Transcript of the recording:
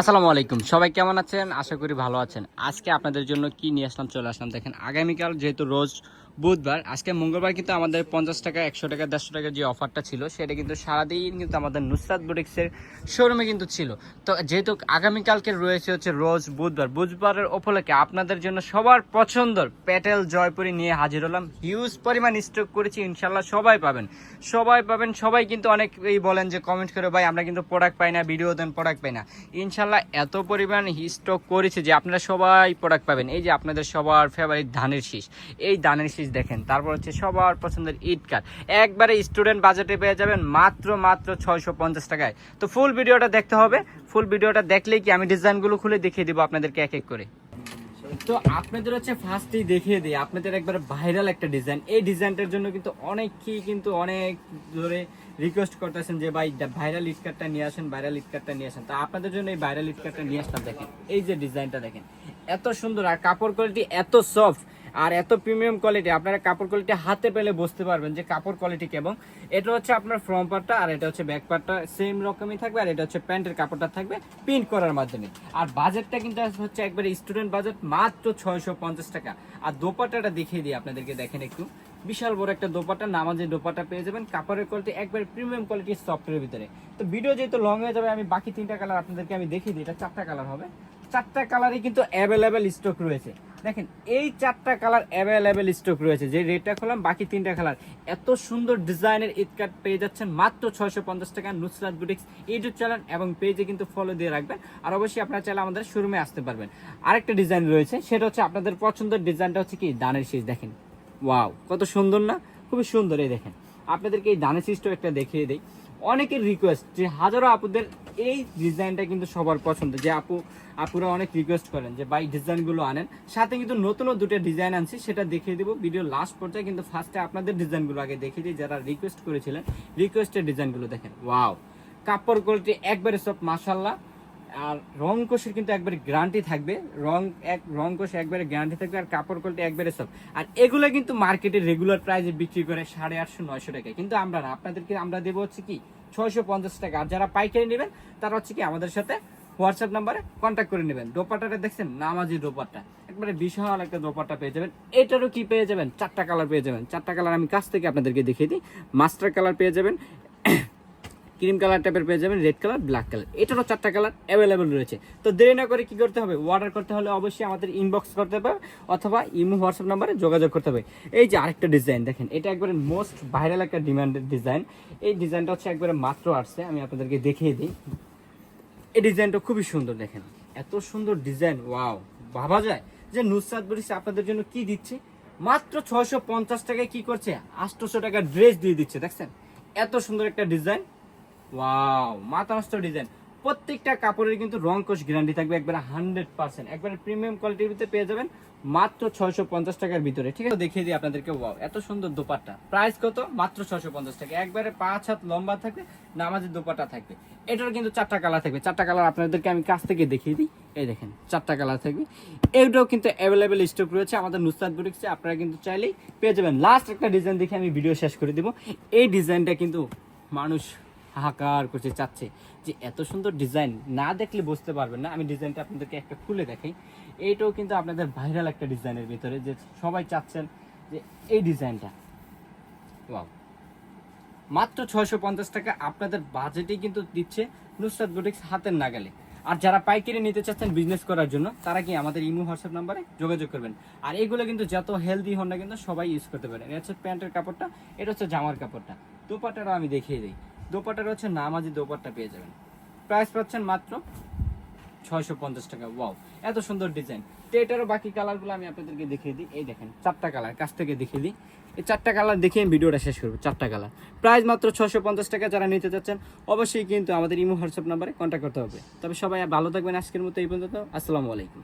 আসসালামু আলাইকুম। সবাই কেমন আছেন? আশা করি ভালো আছেন। আজকে আপনাদের জন্য কি নিয়ে আসলাম চলে আসলাম। দেখেন, আগামীকাল যেহেতু রোজ বুধবার। আজকে মঙ্গলবার কিন্তু আমাদের পঞ্চাশ টাকা, একশো টাকা, দেড়শো টাকা যে অফারটা ছিল, সেটা কিন্তু সারাদিন কিন্তু আমাদের নুসরাত বুটিক্সের শোরুমে কিন্তু ছিল। তো যেহেতু আগামীকালকে রয়েছে হচ্ছে রোজ বুধবার, বুধবারের উপলক্ষে আপনাদের জন্য সবার পছন্দর প্যাটেল জয়পুরি নিয়ে হাজির হলাম। হিউজ পরিমাণ স্টক করেছি ইনশাল্লাহ সবাই পাবেন। সবাই পাবেন, সবাই কিন্তু অনেকেই বলেন যে কমেন্ট করে, ভাই, আমরা কিন্তু প্রোডাক্ট পাই না ভিডিও দেন প্রোডাক্ট পাই না। ইনশাল্লাহ এত পরিমাণ স্টক করেছে যে আপনারা সবাই প্রোডাক্ট পাবেন। এই যে আপনাদের সবার ফেভারিট ধানের শীষ। এই ধানের শীষ দেখেন। তারপর হচ্ছে সবার পছন্দের ইট কাট একবারে স্টুডেন্ট বাজেটে পেয়ে যাবেন মাত্র মাত্র ছয়শো পঞ্চাশ টাকায়। তো ফুল ভিডিওটা দেখতে হবে। ফুল ভিডিওটা দেখলেই কি আমি ডিজাইনগুলো খুলে দেখিয়ে দিব আপনাদেরকে এক এক করে। তো আপনাদের হচ্ছে ফার্স্টেই দেখিয়ে দিই। আপনাদের একবার ভাইরাল একটা ডিজাইন এই ডিজাইনটার জন্য কিন্তু অনেকেই কিন্তু অনেক ধরে রিকোয়েস্ট করতেছেন যে, ভাই ভাইরাল ইটকারটা নিয়ে আসেন ভাইরাল ইটকারটা নিয়ে আসেন। তো আপনাদের জন্য এই ভাইরাল ইটকারটা নিয়ে আসলাম, দেখেন। এই যে ডিজাইনটা দেখেন। এত সুন্দর আর কাপড় কোয়ালিটি এত সফট আর এত প্রিমিয়াম কোয়ালিটি আপনারা কাপড় কোয়ালিটি হাতে পেলে বুঝতে পারবেন যে কাপড় কোয়ালিটি কেমন। এটা হচ্ছে আপনার ফ্রম পার্টটা আর এটা হচ্ছে ব্যাক পার্টটা সেম রকমই থাকবে আর এটা হচ্ছে প্যান্টের কাপড়টা থাকবে প্রিন্ট করার মাধ্যমে। আর বাজেটটা কিন্তু হচ্ছে একবারে স্টুডেন্ট বাজেট মাত্র ছয়শো পঞ্চাশ টাকা। আর দোপাট্টাটা দেখিয়ে দিই আপনাদেরকে, দেখেন একটু। বিশাল বড় একটা দোপাট্টা, নামাজের দোপাটা পেয়ে যাবেন কাপড়ের কোয়ালিটি একবারে প্রিমিয়াম কোয়ালিটির সফটওয়্যার ভিতরে। তো ভিডিও যেহেতু লং হয়ে যাবে, আমি বাকি তিনটা কালার আপনাদেরকে আমি দেখিয়ে দিই, এটা চারটা কালার হবে। চারটা কালারই কিন্তু অ্যাভেলেবেল স্টক রয়েছে। দেখেন, এই চারটা কালার অ্যাভেলেবেল স্টক রয়েছে। যে রেটটা খোলাম বাকি তিনটা কালার এত সুন্দর ডিজাইনের ঈদ কার্ড পেয়ে যাচ্ছেন মাত্র ছয়শো পঞ্চাশ টাকা নুসরাত বুটিক্স ইউটিউব চ্যানেল এবং পেজে কিন্তু ফলো দিয়ে রাখবেন। আর অবশ্যই আপনারা চাইলে আমাদের শোরুমে আসতে পারবেন। আরেকটা ডিজাইন রয়েছে, সেটা হচ্ছে আপনাদের পছন্দের ডিজাইনটা হচ্ছে কি? দানের শীষ, দেখেন। ওয়াও কত সুন্দর না? খুবই সুন্দর, এই দেখেন। আপনাদেরকে এই দানের শীষটাও একটা দেখিয়ে দিই। অনেকের রিকোয়েস্ট যে হাজারো আপুদের এই ডিজাইনটা কিন্তু সবার পছন্দ। যে আপু, আপুরা অনেক রিকোয়েস্ট করেন যে, ভাই, ডিজাইনগুলো আনেন। সাথে কিন্তু নতুনও দুটো ডিজাইন আনছি, সেটা দেখিয়ে দেবো। ভিডিও লাস্ট পর্যায়ে কিন্তু ফার্স্টে আপনাদের ডিজাইনগুলো আগে দেখিয়ে দিই। যারা রিকোয়েস্ট করেছিলেন রিকোয়েস্টের ডিজাইনগুলো দেখেন। ওয়াও কাপড় কোয়ালিটি একবারে সব মাসাল্লাহ আর রং কোষের কিন্তু একবারে গ্যারান্টি থাকবে। রং এক, রং কোষ একবারে গ্যারান্টি থাকবে আর কাপড় কোয়ালিটি একবারে সব। আর এগুলো কিন্তু মার্কেটে রেগুলার প্রাইসে বিক্রি করে সাড়ে আটশো, নয়শো টাকায়। কিন্তু আমরা আপনাদেরকে আমরা দেবো হচ্ছে কি ছয়শো পঞ্চাশ টাকা। আর যারা পাইকারি নেবেন, তারা হচ্ছে কি আমাদের সাথে হোয়াটসঅ্যাপ নাম্বারে কন্ট্যাক্ট করে নেবেন। দোপাট্টাটা দেখছেন? নামাজি দোপাট্টা। একবারে বিশাল একটা দোপাট্টা পেয়ে যাবেন। এটারও কি পেয়ে যাবেন? চারটা কালার পেয়ে যাবেন। চারটা কালার আমি কাছ থেকে আপনাদেরকে দেখিয়ে দিই। মাস্টার কালার পেয়ে যাবেন। ক্রিম কালার টাইপের পেয়ে যাবেন, রেড কালার, ব্ল্যাক কালার। এটারও চারটা কালার অ্যাভেলেবেল রয়েছে। তো দেরি না করে কি করতে হবে? অর্ডার করতে হলে অবশ্যই আমাদের ইনবক্স করতে হবে, অথবা ইমো, হোয়াটসঅ্যাপ নাম্বারে যোগাযোগ করতে হবে। এই যে আরেকটা ডিজাইন দেখেন, এটা একবারে মোস্ট ভাইরাল একটা ডিমান্ডেড ডিজাইন এই ডিজাইনটা হচ্ছে একবারে মাত্র আসছে, আমি আপনাদেরকে দেখিয়ে দিই। এই ডিজাইনটা খুবই সুন্দর দেখেন। এত সুন্দর ডিজাইন ওয়াও ভাবা যায় যে নুসরাত বরিস আপনাদের জন্য কি দিচ্ছে? মাত্র ছয়শো পঞ্চাশ টাকায় কি করছে? আটশোশো টাকা ড্রেস দিয়ে দিচ্ছে, দেখছেন? এত সুন্দর একটা ডিজাইন ওয়াও মাথা নষ্ট ডিজাইন প্রত্যেকটা কাপড়ের কিন্তু রং কোষ গ্যারান্টি থাকবে একবারে হান্ড্রেড পার্সেন্ট একবারে প্রিমিয়াম কোয়ালিটির ভিতরে পেয়ে যাবেন মাত্র ছয়শো পঞ্চাশ টাকার ভিতরে, ঠিক আছে? দেখিয়ে দিই আপনাদেরকে ওয়াও এত সুন্দর দোপাট্টা। প্রাইস কত? মাত্র ছয়শো পঞ্চাশ টাকা। একবারে পাঁচ হাত লম্বা থাকবে, নামাজের দোপাট্টা থাকবে। এটার কিন্তু চারটা কালার থাকবে। চারটা কালার আপনাদেরকে আমি কাছ থেকে দেখিয়ে দিই। এই দেখেন, চারটা কালার থাকবে। এটাও কিন্তু অ্যাভেলেবেল স্টক রয়েছে আমাদের নুসরাত বুটিক্সে আপনারা কিন্তু চাইলেই পেয়ে যাবেন। লাস্ট একটা ডিজাইন দেখে আমি ভিডিও শেষ করে দিব। এই ডিজাইনটা কিন্তু মানুষ হাহাকার করছে, চাচ্ছে যে এত সুন্দর ডিজাইন না দেখলে বুঝতে পারবেন না। আমি ডিজাইনটা আপনাদেরকে একটা খুলে দেখাই। এইটাও কিন্তু আপনাদের ভাইরাল একটা ডিজাইনের ভিতরে যে সবাই চাচ্ছেন যে এই ডিজাইনটা ওয়াও মাত্র ছয়শো পঞ্চাশ টাকা আপনাদের বাজেটেই কিন্তু দিচ্ছে নুসরাত বুটিক্স হাতের নাগালে। আর যারা পাইকারি নিতে চাচ্ছেন বিজনেস করার জন্য, তারা কি আমাদের ইমো হোয়াটসঅ্যাপ নাম্বারে যোগাযোগ করবেন। আর এগুলো কিন্তু যত হেলদি হন না কিন্তু সবাই ইউজ করতে পারেন। এটা হচ্ছে প্যান্টের কাপড়টা, এটা হচ্ছে জামার কাপড়টা। দোপাটারও আমি দেখিয়ে দিই। দোপাটার হচ্ছে নামাজি দোপাট্টা পেয়ে যাবেন। প্রাইস পাচ্ছেন মাত্র ছয়শো পঞ্চাশ টাকা। ওয়াও এত সুন্দর ডিজাইন তো এটারও বাকি কালারগুলো আমি আপনাদেরকে দেখিয়ে দিই। এই দেখেন, চারটা কালার কাছ থেকে দেখিয়ে দিই। এই চারটা কালার দেখে আমি ভিডিওটা শেষ করব, চারটা কালার প্রাইস মাত্র ছশো পঞ্চাশ টাকা, যারা নিতে চাচ্ছেন, অবশ্যই কিন্তু আমাদের ইমো হোয়াটসঅ্যাপ নাম্বারে কন্ট্যাক্ট করতে হবে। তবে সবাই ভালো থাকবেন আজকের মতো এই পর্যন্ত। আসসালামু আলাইকুম।